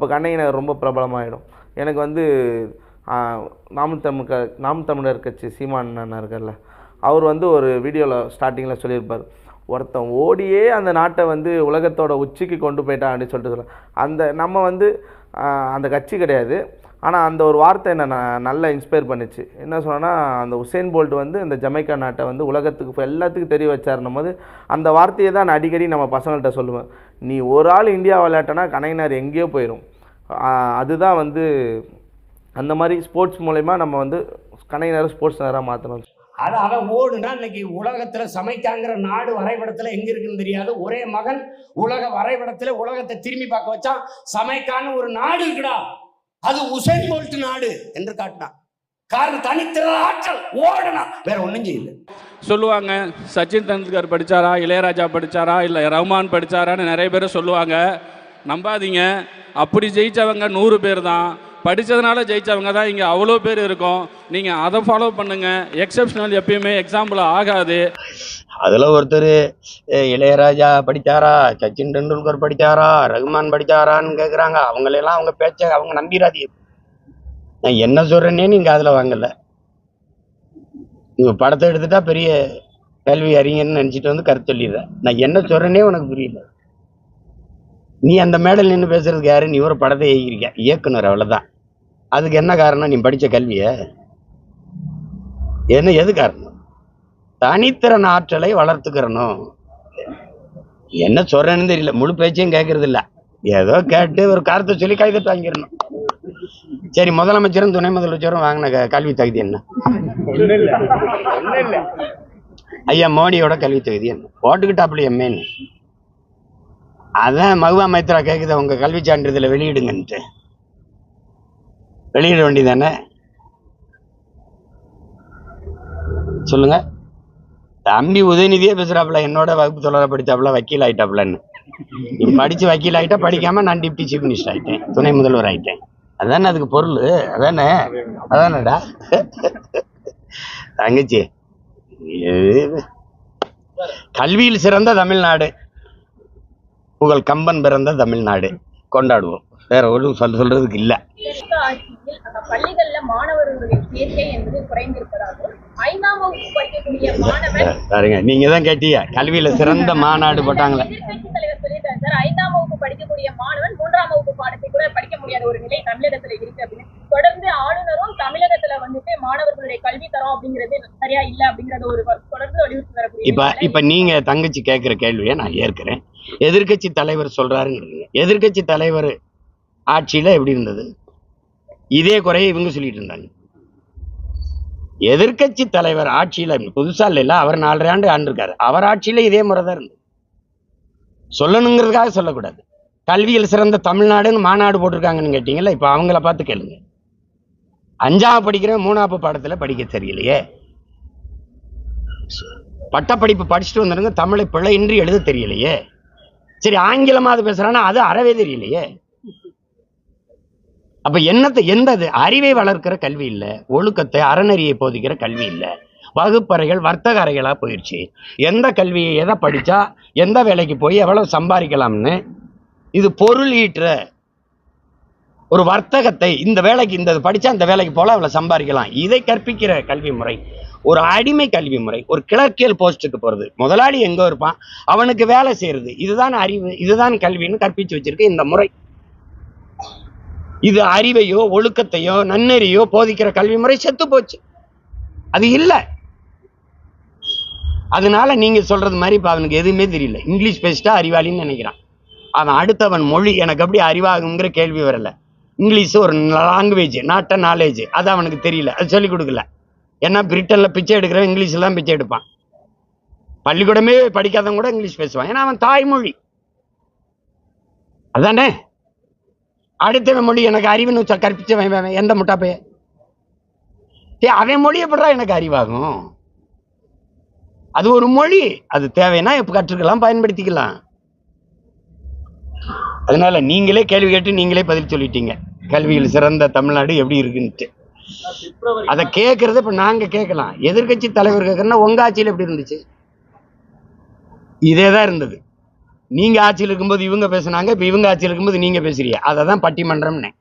இப்போ கண்ணகிநகர் ரொம்ப பிரபலமாயிடும். எனக்கு வந்து ஆ, நாம் தமிழ் க நாம் தமிழர் கட்சி சீமான் அண்ணன் இருக்கார்ல அவர் வந்து ஒரு வீடியோவில் ஸ்டார்டிங்கில் சொல்லியிருப்பார். ஒருத்தன் ஓடியே அந்த நாட்டை வந்து உலகத்தோட உச்சிக்கு கொண்டு போயிட்டான் அப்படின்னு சொல்லிட்டு சொல்ல அந்த நம்ம வந்து அந்த கட்சி கிடையாது. ஆனால் அந்த ஒரு வார்த்தை என்னை நல்லா இன்ஸ்பயர் பண்ணுச்சு. என்ன சொன்னேன்னா அந்த உசேன் போல்ட் வந்து இந்த ஜமைக்கா நாட்டை வந்து உலகத்துக்கு எல்லாத்துக்கும் தெரிய வச்சாருன்னும் போது அந்த வார்த்தையை தான் நான் அடிக்கடி நம்ம பசங்கள்கிட்ட சொல்லுவேன். நீ ஒரு ஆள் இந்தியா விளையாட்டனா கலைஞர் எங்கேயோ போயிடும் அதுதான் வந்து அந்த மாதிரி ஸ்போர்ட்ஸ் மூலயமா நம்ம வந்து கலைஞர் ஸ்போர்ட்ஸ் நேராக மாற்றணும் அது அவன் ஓடுனா இன்னைக்கு உலகத்துல சமைக்காங்கிற நாடு வரைபடத்துல எங்க இருக்குன்னு தெரியாது. ஒரே மகன் உலக வரைபடத்துல உலகத்தை திரும்பி பார்க்க வச்சான் சமைக்கான்னு ஒரு நாடு இருக்குடா. அது உசைன் போல்ட் நாடு என்று காட்டினான். காரணம் தனித்திற ஆற்றல் ஓடனா. வேற ஒண்ணும் செய்யல. சொல்லுவாங்க சச்சின் டெண்டுல்கர் படிச்சாரா இளையராஜா படிச்சாரா இல்லை ரஹ்மான் படிச்சாரான்னு நிறைய பேர் சொல்லுவாங்க. நம்பாதீங்க. அப்படி ஜெயித்தவங்க நூறு பேர் தான். படித்ததுனால ஜெயித்தவங்க தான் இங்கே அவ்வளோ பேர் இருக்கும். நீங்கள் அதை ஃபாலோ பண்ணுங்கள் எக்ஸப்ஷனல் எப்பயுமே எக்ஸாம்பிள் ஆகாது. அதில் ஒருத்தர் இளையராஜா படித்தாரா சச்சின் டெண்டுல்கர் படித்தாரா ரகுமான் படித்தாரான்னு கேட்குறாங்க அவங்களெல்லாம் அவங்க பேச்ச அவங்க நம்பிராதீங்க. நான் என்ன சொல்றேன்னே நீங்கள் அதில் வாங்கல. நீங்கள் படத்தை எடுத்துட்டா பெரிய கல்வி அறிஞர்னு நினச்சிட்டு வந்து கருத்து சொல்லிடுறேன். நான் என்ன சொல்கிறேன்னே உனக்கு புரியல. நீ அந்த மேடல் நின்று பேசுறதுக்கு யாரு? நீ ஒரு படத்தை இயக்கிருக்க இயக்குனர் அவ்வளவுதான். அதுக்கு என்ன காரணம்? நீ படிச்ச கல்விய? என்ன எது காரணம்? தனித்திறன் ஆற்றலை வளர்த்துக்கிறணும். என்ன சொல்றேன்னு தெரியல. முழு பேச்சையும் கேட்கறது இல்ல. ஏதோ கேட்டு ஒரு கருத்தை சொல்லி கைதட்டு வாங்கிடணும். சரி முதலமைச்சரும் துணை முதலமைச்சரும் வாங்கின கல்வி தகுதி என்ன? ஐயா மோடியோட கல்வி தகுதி என்ன? போட்டுக்கிட்டாப்புல எம்மேன்னு அதான் மகுவா மைத்ரா கேக்குது உங்க கல்வி சான்றிதழை வெளியிடுங்கன்ட்டு. வெளியிட வேண்டியதானே? சொல்லுங்க. தம்பி உதயநிதியே பேசுறாப்புல என்னோட வகுப்பு தொடர படிச்சாப்புல வக்கீல் ஆயிட்டாப்புலன்னு. நீ படிச்சு வக்கீல் ஆயிட்டா படிக்காம நான் டிப்டி சீஃப் மினிஸ்டர் ஆயிட்டேன் துணை முதல்வர் ஆயிட்டேன். அதானே அதுக்கு பொருள்? அதானே? அதானடா? தங்கச்சி கல்வியில் சிறந்த தமிழ்நாடு. புகழ் கம்பன் பிறந்த தமிழ்நாடு. கொண்டாடுவோம். வேற ஒன்றும் சொல்ல சொல்றதுக்கு இல்லை. பள்ளிகளில் மாணவர்களுடைய சேர்க்கை என்பது குறைந்திருப்பதாகவும் ஐந்தாம் வகுப்பு படிக்கக்கூடிய மாணவன். பாருங்க நீங்க தான் கேட்டீங்க. கல்வியில சிறந்த மாநாடு போட்டாங்களே. எதிர்க்கட்சி தலைவர் சொல்லிட்டாரு சார் ஐந்தாம் வகுப்பு படிக்கக்கூடிய மாணவன் மூன்றாம் வகுப்பு பாடத்தை கூட படிக்க முடியாத ஒரு நிலை தமிழகத்துல இருக்கு அப்படின்னு. தொடர்ந்து ஆளுநரும் தமிழகத்துல வந்துட்டு மாணவர்களுடைய கல்வி தரம் அப்படிங்கிறது சரியா இல்ல அப்படிங்கறது ஒரு தொடர்ந்து வலியுறுத்தி வரக்கூடிய இப்ப. இப்ப நீங்க தங்கச்சி கேட்கிற கேள்வியை நான் ஏற்கிறேன். எதிர்க்கட்சி தலைவர் சொல்றாருங்கிறீங்க எதிர்க்கட்சி தலைவர் ஆட்சியில எப்படி இருந்தது? இதே குறைய இவங்க சொல்லிட்டு இருந்தாங்க. எதிர்க்கட்சி தலைவர் ஆட்சியில புதுசா இல்லைல்ல அவர் நாலரை ஆண்டு ஆண்டிருக்காரு. அவர் ஆட்சியில இதே முறை தான் இருந்தது. சொல்லணுங்கிறதுக்காக சொல்லக்கூடாது. கல்வியில் சிறந்த தமிழ்நாடுன்னு மாநாடு போட்டிருக்காங்கன்னு கேட்டீங்கல்ல இப்ப அவங்கள பார்த்து கேளுங்க. அஞ்சாவது படிக்கிற மூணாவது பாடத்துல படிக்க தெரியலையே. பட்டப்படிப்பு படிச்சுட்டு வந்துருங்க தமிழை பிழையின்றி எழுத தெரியலையே. சரி ஆங்கிலமாவது பேசுறானா அது அறவே தெரியலையே. அப்ப என்னத்தை எந்த அறிவை வளர்க்கிற கல்வி இல்ல. ஒழுக்கத்தை அறநெறியை போதிக்கிற கல்வி இல்ல. வகுப்பறைகள் வர்த்தக அறைகளா போயிடுச்சு எந்த கல்வியை எதை படிச்சா எந்த வேலைக்கு போய் எவ்வளவு சம்பாதிக்கலாம்னு? இது பொருள் ஈட்டுற ஒரு வர்த்தகத்தை இந்த வேலைக்கு இந்த படித்தா படிச்சா இந்த வேலைக்கு போல அவ்வளவு சம்பாதிக்கலாம். இதை கற்பிக்கிற கல்வி முறை ஒரு அடிமை கல்வி முறை ஒரு கிளர்க்கியல் போஸ்ட்டுக்கு போறது. முதலாளி எங்க இருப்பான்? அவனுக்கு வேலை செய்யறது. இதுதான் அறிவு இதுதான் கல்வின்னு கற்பிச்சு வச்சிருக்க இந்த முறை. இது அறிவையோ ஒழுக்கத்தையோ நன்னெறியோ போதிக்கிற கல்வி முறை செத்து போச்சு. அது இல்லை. அதனால நீங்க சொல்றது மாதிரி இப்போ அவனுக்கு எதுவுமே தெரியல. இங்கிலீஷ் பேசிட்டா அறிவாளின்னு நினைக்கிறான். அவன் அடுத்தவன் மொழி எனக்கு எப்படி அறிவாகுங்கிற கேள்வி வரல. இங்கிலீஷ் ஒரு லாங்குவேஜ் நாட்ட நாலேஜ் அது அவனுக்கு தெரியல. அது சொல்லிக் கொடுக்கல. ஏன்னா பிரிட்டன்ல பிச்சை எடுக்கிறவன் இங்கிலீஷ்ல தான் பிச்சை எடுப்பான். பள்ளிக்கூடமே படிக்காதவன் கூட இங்கிலீஷ் பேசுவான். ஏன்னா அவன் தாய்மொழி. அதானே? அடுத்தவன் மொழி எனக்கு அறிவுன்னு வச்சா கற்பிச்சவன் எந்த முட்டாப்பைய டேய், அவன் மொழி எப்படா எனக்கு அறிவாகும். அது ஒரு மொழி. அது தேவைன்னா இப்போ கற்றுக்கலாம் பயன்படுத்திக்கலாம். அதனால நீங்களே கேள்வி கேட்டு நீங்களே பதில் சொல்லிட்டீங்க. கல்வியில் சிறந்த தமிழ்நாடு எப்படி இருக்குன்ட்டு. அதை கேட்கறத இப்ப நாங்க கேட்கலாம். எதிர்க்கட்சி தலைவர் கேட்கறன்னா உங்க ஆட்சியில் எப்படி இருந்துச்சு? இதே தான் இருந்தது. நீங்க ஆட்சியில் இருக்கும்போது இவங்க பேசுனாங்க இப்போ இவங்க ஆட்சியில் இருக்கும்போது நீங்க பேசுறீங்க. அதை தான் பட்டிமன்றம்னு